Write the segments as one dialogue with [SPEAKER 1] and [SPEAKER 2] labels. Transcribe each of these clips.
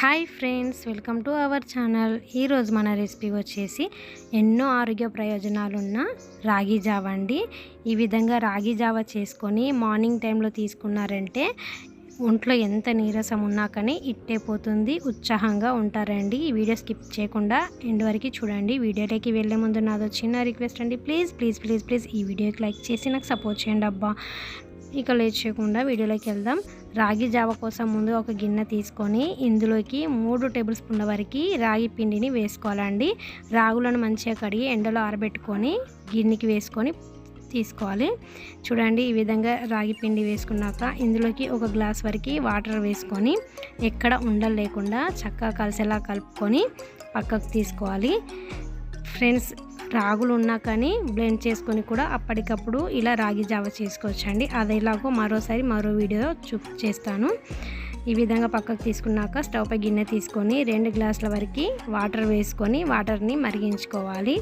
[SPEAKER 1] Hi friends welcome to our channel. ఈరోజు మన recipe వచ్చేసి ఎన్నో ఆరోగ్య ప్రయోజనాలున్న రాగి జావ అండి. ఈ విధంగా రాగి జావ చేసుకొని మార్నింగ్ టైంలో తీసుకున్నారంటే ఒంట్లో ఎంత నీరసం ఉన్నా కానీ ఇట్టే పోతుంది ఉత్సాహంగా ఉంటారండి. ఈ వీడియో స్కిప్ చేయకుండా ఎండ్ వరకు చూడండి. వీడియోలోకి వెళ్ళే ముందు నాదో చిన్న రిక్వెస్ట్ అండి. ప్లీజ్ ప్లీజ్ ప్లీజ్ ప్లీజ్ ఈ వీడియోకి లైక్ చేసి నాకు సపోర్ట్ చేయండి అబ్బా. ఇక లేట్ చేయకుండా వీడియోలోకి వెళ్దాం. రాగి జావ కోసం ముందు ఒక గిన్నె తీసుకొని ఇందులోకి మూడు టేబుల్ స్పూన్ల వరకు రాగి పిండిని వేసుకోవాలండి. రాగులను మంచిగా కడిగి ఎండలో ఆరబెట్టుకొని గిన్నెకి వేసుకొని తీసుకోవాలి. చూడండి ఈ విధంగా రాగి పిండి వేసుకున్నాక ఇందులోకి ఒక గ్లాస్ వరకు వాటర్ వేసుకొని ఎక్కడ ఉండలు లేకుండా చక్కగా కలిసేలా కలుపుకొని పక్కకు తీసుకోవాలి. ఫ్రెండ్స్ రాగులు ఉన్నా కానీ బ్లెండ్ చేసుకొని కూడా అప్పటికప్పుడు ఇలా రాగి జావ చేసుకోవచ్చండి. అది ఎలాగో మరోసారి మరో వీడియో చూ చేస్తాను. ఈ విధంగా పక్కకు తీసుకున్నాక స్టవ్ పై గిన్నె తీసుకొని రెండు గ్లాసుల వరకు వాటర్ వేసుకొని వాటర్ని మరిగించుకోవాలి.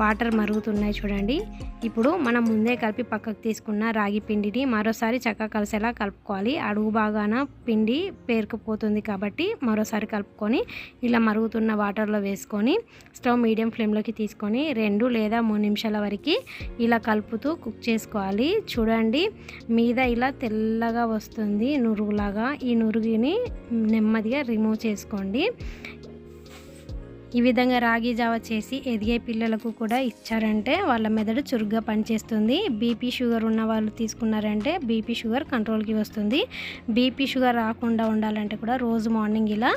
[SPEAKER 1] వాటర్ మరుగుతున్నాయి చూడండి. ఇప్పుడు మనం ముందే కలిపి పక్కకు తీసుకున్న రాగి పిండిని మరోసారి చక్కగా కలిసేలా కలుపుకోవాలి. అడుగు బాగాన పిండి పేరుకుపోతుంది కాబట్టి మరోసారి కలుపుకొని ఇలా మరుగుతున్న వాటర్లో వేసుకొని స్టవ్ మీడియం ఫ్లేమ్లోకి తీసుకొని రెండు లేదా మూడు నిమిషాల వరకు ఇలా కలుపుతూ కుక్ చేసుకోవాలి. చూడండి మీద ఇలా తెల్లగా వస్తుంది నురుగులాగా. ఈ నురుగు నురుగుని నెమ్మదిగా రిమూవ్ చేసుకోండి. ఈ విధంగా రాగి జావ చేసి ఎదిగే పిల్లలకు కూడా ఇచ్చారంటే వాళ్ళ మెదడు చురుగ్గా పనిచేస్తుంది. బీపీ షుగర్ ఉన్న వాళ్ళు తీసుకున్నారంటే బీపీ షుగర్ కంట్రోల్కి వస్తుంది. బీపీ షుగర్ రాకుండా ఉండాలంటే కూడా రోజు మార్నింగ్ ఇలా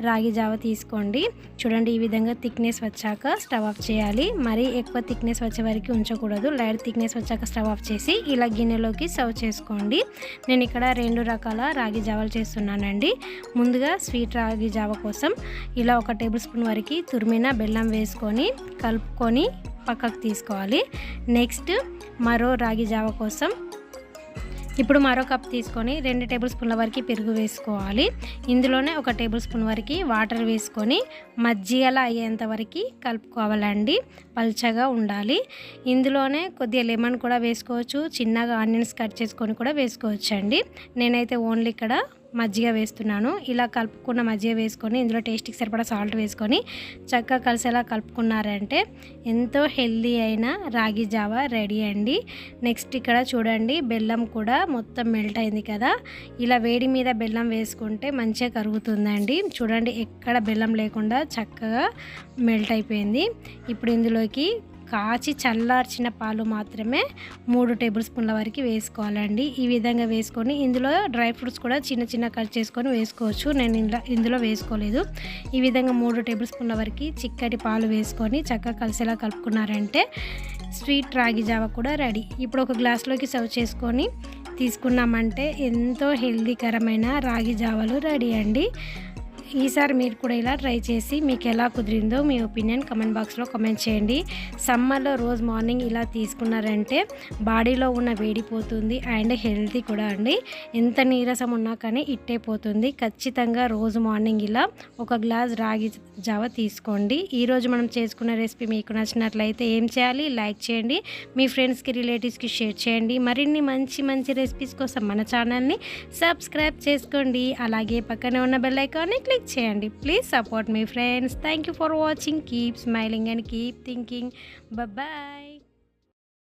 [SPEAKER 1] రాగి జావ తీసుకోండి. చూడండి ఈ విధంగా థిక్నెస్ వచ్చాక స్టవ్ ఆఫ్ చేయాలి. మరీ ఎక్కువ థిక్నెస్ వచ్చే వరకు ఉంచకూడదు. లైట్ థిక్నెస్ వచ్చాక స్టవ్ ఆఫ్ చేసి ఇలా గిన్నెలోకి సర్వ్ చేసుకోండి. నేను ఇక్కడ రెండు రకాల రాగి జావలు చేస్తున్నానండి. ముందుగా స్వీట్ రాగి జావ కోసం ఇలా ఒక టేబుల్ స్పూన్ వరకు తురిమిన బెల్లం వేసుకొని కలుపుకొని పక్కకు తీసుకోవాలి. నెక్స్ట్ మరో రాగి జావ కోసం ఇప్పుడు మరో కప్ తీసుకొని రెండు టేబుల్ స్పూన్ల వరకు పెరుగు వేసుకోవాలి. ఇందులోనే ఒక టేబుల్ స్పూన్ వరకు వాటర్ వేసుకొని మజ్జిగలా అయ్యేంత వరకు కలుపుకోవాలండి. పల్చగా ఉండాలి. ఇందులోనే కొద్దిగా లెమన్ కూడా వేసుకోవచ్చు. చిన్నగా ఆనియన్స్ కట్ చేసుకొని కూడా వేసుకోవచ్చండి. నేనైతే ఓన్లీ ఇక్కడ మజ్జిగ వేస్తున్నాను. ఇలా కలుపుకున్న మజ్జిగ వేసుకొని ఇందులో టేస్ట్కి సరిపడా సాల్ట్ వేసుకొని చక్కగా కలిసేలా కలుపుకున్నారంటే ఎంతో హెల్దీ అయిన రాగి జావా రెడీ అండి. నెక్స్ట్ ఇక్కడ చూడండి బెల్లం కూడా మొత్తం మెల్ట్ అయింది కదా. ఇలా వేడి మీద బెల్లం వేసుకుంటే మంచిగా కరుగుతుందండి. చూడండి ఎక్కడ బెల్లం లేకుండా చక్కగా మెల్ట్ అయిపోయింది. ఇప్పుడు ఇందులోకి కాచి చల్లార్చిన పాలు మాత్రమే మూడు టేబుల్ స్పూన్ల వరకు వేసుకోవాలండి. ఈ విధంగా వేసుకొని ఇందులో డ్రై ఫ్రూట్స్ కూడా చిన్న చిన్న కట్ చేసుకొని వేసుకోవచ్చు. నేను ఇందులో ఇందులో వేసుకోలేదు. ఈ విధంగా మూడు టేబుల్ స్పూన్ల వరకు చిక్కటి పాలు వేసుకొని చక్కగా కలిసేలా కలుపుకున్నారంటే స్వీట్ రాగి జావ కూడా రెడీ. ఇప్పుడు ఒక గ్లాస్లోకి సర్వ్ చేసుకొని తీసుకున్నామంటే ఎంతో హెల్దీకరమైన రాగి జావలు రెడీ అండి. ఈసారి మీరు కూడా ఇలా ట్రై చేసి మీకు ఎలా కుదిరిందో మీ ఒపీనియన్ కమెంట్ బాక్స్లో కమెంట్ చేయండి. సమ్మర్లో రోజు మార్నింగ్ ఇలా తీసుకున్నారంటే బాడీలో ఉన్న వేడిపోతుంది అండ్ హెల్తీ కూడా అండి. ఎంత నీరసం ఉన్నా కానీ ఇట్టే పోతుంది. ఖచ్చితంగా రోజు మార్నింగ్ ఇలా ఒక గ్లాస్ రాగి జావ తీసుకోండి. ఈరోజు మనం చేసుకున్న రెసిపీ మీకు నచ్చినట్లయితే ఏం చేయాలి? లైక్ చేయండి. మీ ఫ్రెండ్స్కి రిలేటివ్స్కి షేర్ చేయండి. మరిన్ని మంచి మంచి రెసిపీస్ కోసం మన ఛానల్ని సబ్స్క్రైబ్ చేసుకోండి. అలాగే పక్కనే ఉన్న బెల్ ఐకాన్ని క్లిక్ లైక్ చేయండి. Please support me friends thank you for watching keep smiling and keep thinking bye